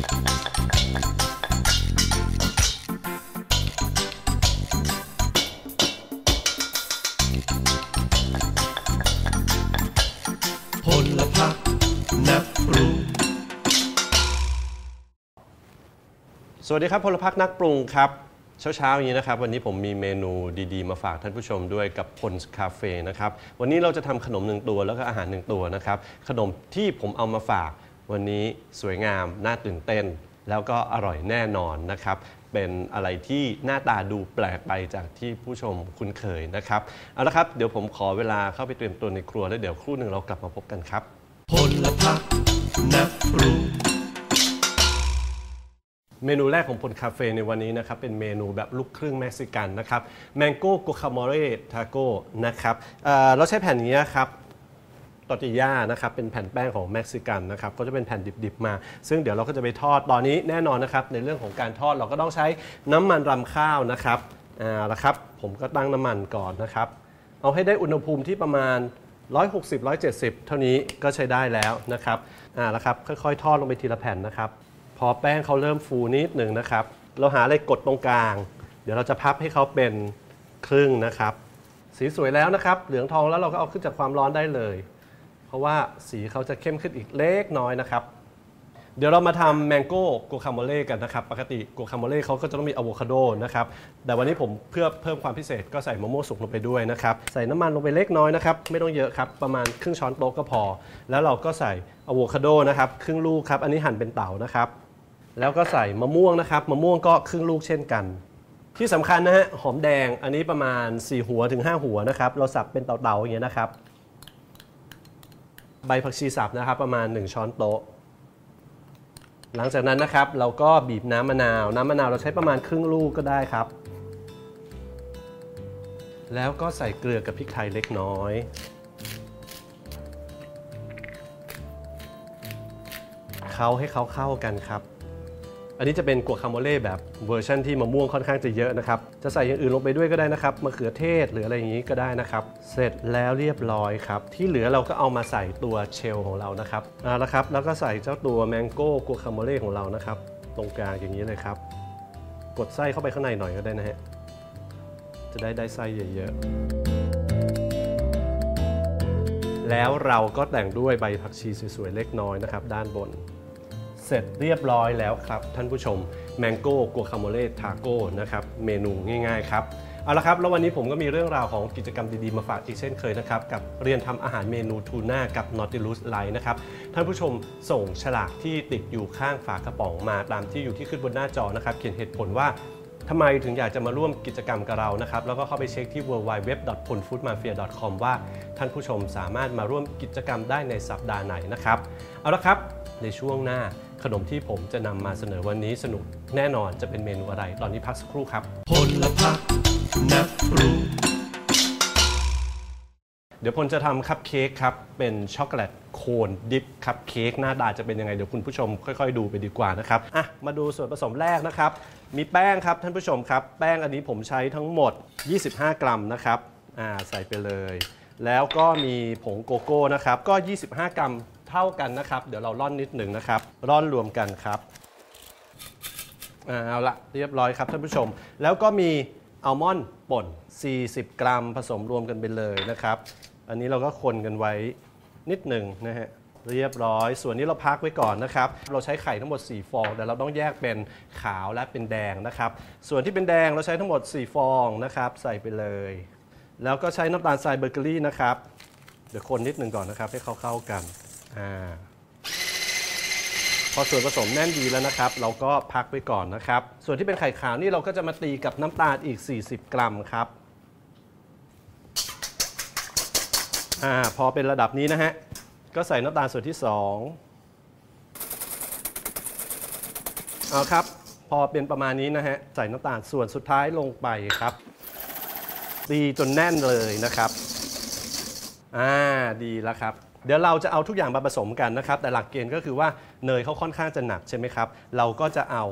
สวัสดีครับพลพักนักปรุงครับเช้าเช้าๆอย่างนี้นะครับ วันนี้ผมมีเมนูดีๆ มาฝากท่านผู้ชมด้วยกับพลคาเฟ่นะครับ วันนี้เราจะทำขนมหนึ่งตัวแล้วก็อาหารหนึ่งตัวนะครับ ขนมที่ผมเอามาฝาก วันนี้สวยงาม น่าตื่นเต้น แล้วก็อร่อยแน่นอนนะครับ เป็นอะไรที่หน้าตาดูแปลกไปจากที่ผู้ชมคุ้นเคยนะครับ เอาละครับ เดี๋ยวผมขอเวลาเข้าไปเตรียมตัวในครัว แล้วเดี๋ยวครู่หนึ่งเรากลับมาพบกันครับพลพักนักปรุงเมนูแรกของพลคาเฟ่ในวันนี้นะครับ เป็นเมนูแบบลูกครึ่งเม็กซิกันนะครับแมงโก้กุคามอเรทาโก้นะครับเอ่อเราใช้แผ่นนี้ครับ ตอติย่านะครับเป็นแผ่นแป้งของเม็กซิกันนะครับก็จะเป็นแผ่นดิบๆมา ซึ่งเดี๋ยวเราก็จะไปทอดตอนนี้แน่นอนนะครับในเรื่องของการทอดเราก็ต้องใช้น้ำมันรำข้าวนะครับอ่าละครับผมก็ตั้งน้ำมันก่อนนะครับเอาให้ได้อุณหภูมิที่ประมาณ 160 170 เท่านี้ก็ใช้ได้แล้วนะครับอ่าแล้วครับค่อยๆ ทอดลงไปทีละแผ่นนะครับพอแป้งเขาเริ่มฟูนิดหนึ่งนะครับเราหาอะไรกดตรงกลาง เดี๋ยวเราจะพับให้เขาเป็นครึ่งนะครับ สีสวยแล้วนะครับ เหลืองทองแล้วเราก็เอาขึ้นจากความร้อนได้เลย เพราะว่าสีเขาจะเข้มขึ้นอีกเล็กน้อยนะครับ เดี๋ยวเรามาทำแมงโก้โกคาโมเล่กันนะครับ ปกติโกคาโมเล่เขาก็จะต้องมีอะโวคาโดนะครับ แต่วันนี้ผมเพื่อเพิ่มความพิเศษก็ใส่มะม่วงสุกลงไปด้วยนะครับ ใส่น้ำมันลงไปเล็กน้อยนะครับ ไม่ต้องเยอะครับ ประมาณครึ่งช้อนโต๊ะก็พอ แล้วเราก็ใส่อะโวคาโดนะครับครึ่งลูกครับ อันนี้หั่นเป็นเต๋านะครับ แล้วก็ใส่มะม่วงนะครับ มะม่วงก็ครึ่งลูกเช่นกันที่สำคัญนะฮะหอมแดงอันนี้ประมาณ 4 หัวถึง 5 หัวนะครับ เราสับเป็นเต๋าๆอย่างเงี้ยนะครับ ใบผักชีสับนะครับประมาณ 1 ช้อนโต๊ะ หลังจากนั้นนะครับเราก็บีบน้ำมะนาว น้ำมะนาวเราใช้ประมาณครึ่งลูกก็ได้ครับ แล้วก็ใส่เกลือกับพริกไทยเล็กน้อยเค้าให้เขาเข้ากันครับ อันนี้จะเป็นกัวคาโมเล่แบบเวอร์ชันที่มะม่วงค่อนข้างจะเยอะนะครับ จะใส่อย่างอื่นลงไปด้วยก็ได้นะครับมะเขือเทศหรืออะไรอย่างนี้ก็ได้นะครับ เสร็จแล้วเรียบร้อยครับ ที่เหลือเราก็เอามาใส่ตัวเชลของเรานะครับเอาละครับ แล้วก็ใส่เจ้าตัวแมงโก้กัวคาโมเล่ของเรานะครับ ตรงกลางอย่างนี้เลยครับ กดไส้เข้าไปข้างในหน่อยก็ได้นะฮะ จะได้ได้ไส้เยอะๆ แล้วเราก็แต่งด้วยใบผักชีสวยๆเล็กน้อยนะครับ ด้านบน เสร็จเรียบร้อยแล้วครับท่านผู้ชมแมงโก้กัวคาโมเล่ทาโก้นะครับเมนูง่ายๆครับเอาละครับแล้ววันนี้ผมก็มีเรื่องราวของกิจกรรมดีๆ มาฝากอีกเช่นเคยนะครับ กับเรียนทำอาหารเมนูทูน่ากับ Nautilus Light นะครับ ท่านผู้ชมส่งฉลากที่ติดอยู่ข้างฝากระป๋องมาตามที่อยู่ที่ขึ้นบนหน้าจอนะครับ เขียนเหตุผลว่าทำไมถึงอยากจะมาร่วมกิจกรรมกับเรานะครับ แล้วก็เข้าไปเช็คที่ www.punfoodmafia.com ว่าท่านผู้ชมสามารถมาร่วมกิจกรรมได้ในสัปดาห์ไหนนะครับ เอาละครับ ในช่วงหน้า ขนมที่ผมจะนำมาเสนอวันนี้สนุกแน่นอนจะเป็นเมนูอะไร ตอนนี้พักสักครู่ครับพลพักนักปรุงเดี๋ยวพลจะทำคัพเค้กครับ เป็นช็อกโกแลตโคนดิฟคัพเค้กหน้าตาจะเป็นยังไง เดี๋ยวคุณผู้ชมค่อย ๆ ดูไปดีกว่านะครับอะมาดูส่วนผสมแรกนะครับ มีแป้งครับท่านผู้ชมครับ แป้งอันนี้ผมใช้ทั้งหมด 25 กรัมนะครับอ่าใส่ไปเลย แล้วก็มีผงโกโก้นะครับก็ 25 กรัม เท่ากันนะครับ เดี๋ยวเราร่อนนิดหนึ่งนะครับ ร่อนรวมกันครับอ่าเอาละเรียบร้อยครับท่านผู้ชม แล้วก็มีอัลมอนด์ป่น 40 กรัมผสมรวมกันไปเลยนะครับ อันนี้เราก็คนกันไว้นิดหนึ่งนะฮะเรียบร้อย ส่วนนี้เราพักไว้ก่อนนะครับ เราใช้ไข่ทั้งหมด 4 ฟอง แต่เราต้องแยกเป็นขาวและเป็นแดงนะครับ ส่วนที่เป็นแดงเราใช้ทั้งหมด 4 ฟองนะครับ ใส่ไปเลย แล้วก็ใช้น้ำตาลทรายเบเกอรี่นะครับ เดี๋ยวคนนิดหนึ่งก่อนนะครับ ให้เขาเข้ากัน อ่าพอส่วนผสมแน่นดีแล้วนะครับ เราก็พักไว้ก่อนนะครับ ส่วนที่เป็นไข่ขาวนี่เราก็จะมาตีกับน้ำตาลอีก 40 กรัมครับอ่าพอเป็นระดับนี้นะฮะ ก็ใส่น้ำตาลส่วนที่2เอาครับ พอเป็นประมาณนี้นะฮะ ใส่น้ำตาลส่วนสุดท้ายลงไปครับ ตีจนแน่นเลยนะครับ อ่า ดีแล้วครับ เดี๋ยวเราจะเอาทุกอย่างมาผสมกันนะครับ แต่หลักเกณฑ์ก็คือว่าเนยเขาค่อนข้างจะหนักใช่ไหมครับ เราก็จะเอา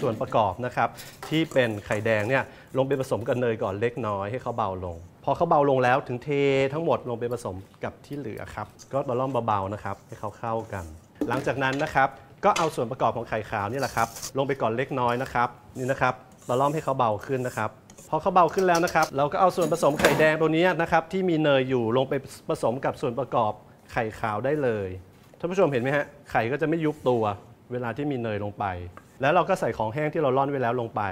ส่วนประกอบนะครับ ที่เป็นไข่แดงเนี่ยลงไปผสมกับเนยก่อนเล็กน้อยให้เขาเบาลง พอเขาเบาลงแล้วถึงเททั้งหมดลงไปผสมกับที่เหลือครับก็ตะล่อมเบาๆนะครับให้เขาเข้ากัน หลังจากนั้นนะครับ ก็เอาส่วนประกอบของไข่ขาวนี่แหละครับลงไปก่อนเล็กน้อยนะครับนี่นะครับเราล้อมให้เขาเบาขึ้นนะครับ พอเขาเบาขึ้นแล้วนะครับ เราก็เอาส่วนผสมไข่แดงตัวนี้นะครับ ที่มีเนยอยู่ลงไปผสมกับส่วนประกอบไข่ขาวได้เลยท่านผู้ชมเห็นไหมฮะไข่ก็จะไม่ยุบตัว เวลาที่มีเนยลงไป แล้วเราก็ใส่ของแห้งที่เราร่อนไว้แล้วลงไป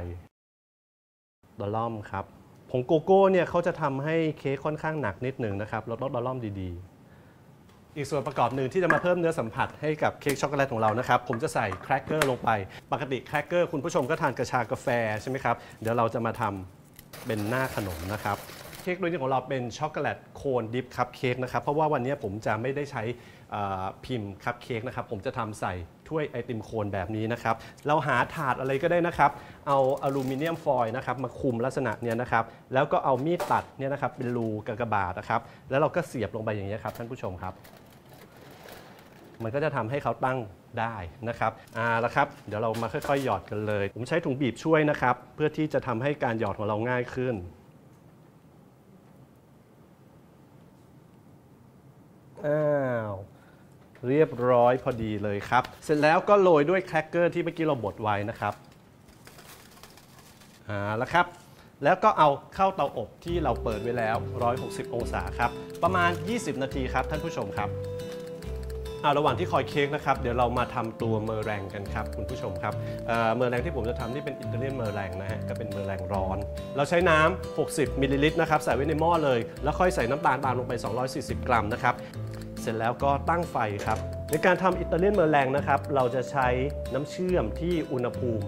ดอลล่อมครับผงโกโก้เนี่ยเขาจะทำให้เค้กค่อนข้างหนักนิดหนึ่งนะครับเราต้องดอลล่อมดีๆ อีกส่วนประกอบหนึ่งที่จะมาเพิ่มเนื้อสัมผัสให้กับเค้กช็อกโกแลตของเรานะครับ ผมจะใส่แครกเกอร์ลงไป ปกติแครกเกอร์คุณผู้ชมก็ทานกระชากาแฟใช่ไหมครับ เดี๋ยวเราจะมาทำ เป็นหน้าขนมนะครับ เค้กโดยนี้ของเราเป็นช็อกโกแลตโคนดิฟคัพเค้กนะครับ เพราะว่าวันนี้ผมจะไม่ได้ใช้พิมพ์คัพเค้กนะครับ ผมจะทำใส่ถ้วยไอติมโคนแบบนี้นะครับ เราหาถาดอะไรก็ได้นะครับ เอาอลูมิเนียมฟอยล์นะครับมาคุมลักษณะเนี้ยนะครับ แล้วก็เอามีดตัดเนี่ยนะครับเป็นรูกากบาทนะครับ แล้วเราก็เสียบลงไปอย่างนี้ยครับท่านผู้ชมครับ มันก็จะทำให้เขาตั้งได้นะครับอ่าแล้วครับ เดี๋ยวเรามาค่อยๆ หยอดกันเลย ผมใช้ถุงบีบช่วยนะครับ เพื่อที่จะทำให้การหยอดของเราง่ายขึ้นอ้าวเรียบร้อยพอดีเลยครับ เสร็จแล้วก็โรยด้วยแครกเกอร์ที่เมื่อกี้เราบดไว้นะครับอ่าแล้วครับ แล้วก็เอาเข้าเตาอบที่เราเปิดไว้แล้ว 160 องศาครับ ประมาณ 20 นาทีครับท่านผู้ชมครับ อาระหว่างที่คอยเค้กนะครับเดี๋ยวเรามาทำตัวเมอร์แรงกันครับคุณผู้ชมครับเเมอร์แรงที่ผมจะทำนี่เป็นอิตาเลียนเมอร์แรงนะฮะก็เป็นเมอร์แรงร้อน เราใช้น้ำ60มิลลิลิตรนะครับใส่ไว้ในหม้อเลย แล้วค่อยใส่น้ำตาลตามลงไป 240 กรัมนะครับเสร็จแล้วก็ตั้งไฟครับ ในการทำอิตาเลียนเมอร์แรงนะครับ เราจะใช้น้ำเชื่อมที่อุณหภูมิ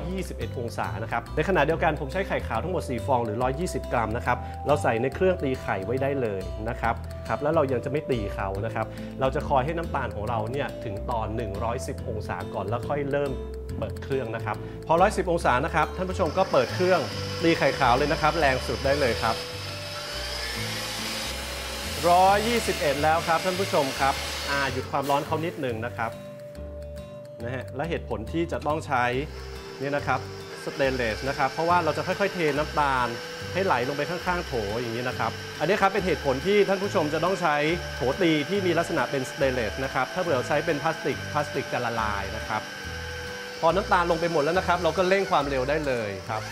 121 องศานะครับ ในขณะเดียวกันผมใช้ไข่ขาวทั้งหมด 4 ฟองหรือ 120 กรัมนะครับ เราใส่ในเครื่องตีไข่ไว้ได้เลยนะครับ ครับ แล้วเรายังจะไม่ตีเขานะครับ เราจะคอยให้น้ำตาลของเราเนี่ยถึงตอน 110 องศาก่อนแล้วค่อยเริ่มเปิดเครื่องนะครับ พอ 110 องศานะครับ ท่านผู้ชมก็เปิดเครื่องตีไข่ขาวเลยนะครับ แรงสุดได้เลยครับ 121 แล้วครับท่านผู้ชมครับ อาหยุดความร้อนเขานิดหนึ่งนะครับนะฮะและเหตุผลที่จะต้องใช้เนี่ยนะครับสเตนเลสนะครับเพราะว่าเราจะค่อยๆ เทน้ำตาลให้ไหลลงไปข้างๆ โถอย่างนี้นะครับ อันนี้ครับเป็นเหตุผลที่ท่านผู้ชมจะต้องใช้โถตีที่มีลักษณะเป็นสเตนเลสนะครับถ้าเผื่อเราใช้เป็นพลาสติกพลาสติกจะละลายนะครับ พอน้ำตาลลงไปหมดแล้วนะครับ เราก็เร่งความเร็วได้เลยครับ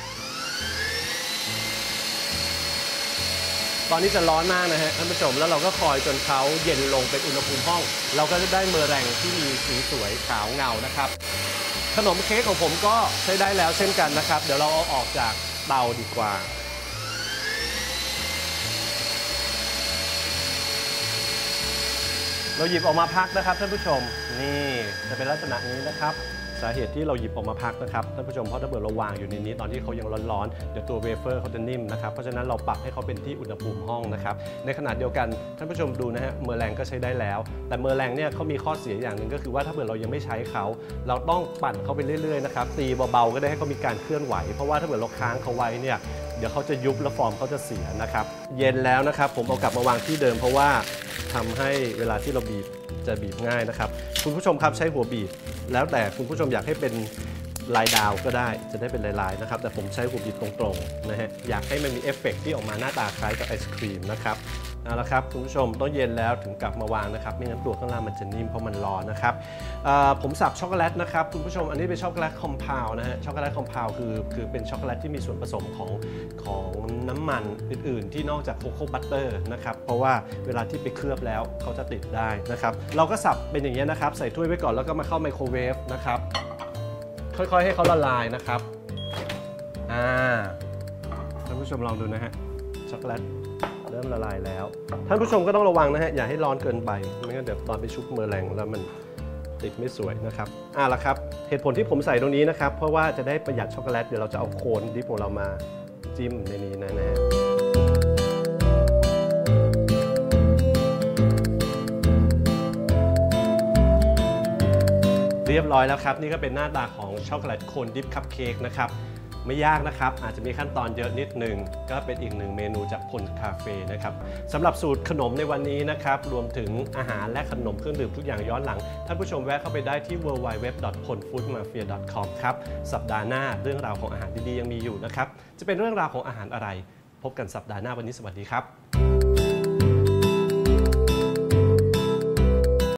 ตอนนี้จะร้อนมากนะฮะท่านผู้ชมแล้วเราก็คอยจนเขาเย็นลงเป็นอุณหภูมิห้อง เราก็จะได้เมอร์แรงที่มีสีสวยขาวเงานะครับ ขนมเค้กของผมก็ใช้ได้แล้วเช่นกันนะครับ เดี๋ยวเราเอาออกจากเตาดีกว่าเราหยิบออกมาพักนะครับท่านผู้ชม นี่จะเป็นลักษณะนี้นะครับ สาเหตุที่เราหยิบออกมาพักนะครับท่านผู้ชมเพราะถ้าเกิดเราวางอยู่ในนี้ตอนที่เขายังร้อนๆเดี๋ยวตัวเวเฟอร์เขาจะนิ่มนะครับเพราะฉะนั้นเราปรับให้เขาเป็นที่อุณหภูมิห้องนะครับในขณะเดียวกันท่านผู้ชมดูนะฮะเมอร์แรงก็ใช้ได้แล้ว แต่เมอร์แรงเนี่ยเขามีข้อเสียอย่างหนึ่งก็คือว่าถ้าเกิดเรายังไม่ใช้เขาเราต้องปั่นเขาไปเรื่อยๆนะครับตีเบาๆก็ได้ให้เขามีการเคลื่อนไหว เพราะว่าถ้าเกิดเราค้างเขาไว้เนี่ยเดี๋ยวเขาจะยุบและฟอร์มเขาจะเสียนะครับเย็นแล้วนะครับผมเอากลับมาวางที่เดิมเพราะว่า ทำให้เวลาที่เราบีบจะบีบง่ายนะครับ คุณผู้ชมครับใช้หัวบีบ แล้วแต่คุณผู้ชมอยากให้เป็นลายดาวก็ได้จะได้เป็นลายๆนะครับ แต่ผมใช้หัวบีบตรงๆนะฮะอยากให้มันมีเอฟเฟกต์ที่ออกมาหน้าตาคล้ายกับไอศครีมนะครับ เอาละครับคุณผู้ชมต้องเย็นแล้วถึงกลับมาวางนะครับไม่งั้นตัวข้างล่างมันจะนิ่มเพราะมันร้อนนะครับผมสับช็อกโกแลตนะครับคุณผู้ชมอันนี้เป็นช็อกโกแลตคอมเพลนะฮะช็อกโกแลตคอมเพลคือคือเป็นช็อกโกแลตที่มีส่วนผสมของของน้ำมันอื่น ๆ ที่นอกจากโคโค่บัตเตอร์นะครับเพราะว่าเวลาที่ไปเคลือบแล้วเขาจะติดได้นะครับเราก็สับเป็นอย่างนี้ยนะครับใส่ถ้วยไว้ก่อนแล้วก็มาเข้าไมโครเวฟนะครับค่อยๆ ให้เขาละลายนะครับอ่าท่านผู้ชมลองดูนะฮะช็อกโกแลต เริ่มละลายแล้ว ท่านผู้ชมก็ต้องระวังนะฮะ อย่าให้ร้อนเกินไป ไม่งั้นเดี๋ยวตอนไปชุบเมอร์แรงแล้วมันติดไม่สวยนะครับอ่าละครับ เหตุผลที่ผมใส่ตรงนี้นะครับ เพราะว่าจะได้ประหยัดช็อกโกแลต เดี๋ยวเราจะเอาโคนดิบของเรามาจิ้มในนี้นะนะฮะเรียบร้อยแล้วครับ นี่ก็เป็นหน้าตาของช็อกโกแลตโคนดิฟคัพเค้กนะครับ ไม่ยากนะครับ อาจจะมีขั้นตอนเยอะนิดนึง ก็เป็นอีกหนึ่งเมนูจากพลคาเฟ่นะครับสำหรับสูตรขนมในวันนี้นะครับ รวมถึงอาหารและขนมเครื่องดื่มทุกอย่างย้อนหลัง ท่านผู้ชมแวะเข้าไปได้ที่ www.polfoodmafia.com ครับ สัปดาห์หน้าเรื่องราวของอาหารดีๆยังมีอยู่นะครับ จะเป็นเรื่องราวของอาหารอะไร พบกันสัปดาห์หน้าวันนี้สวัสดีครับ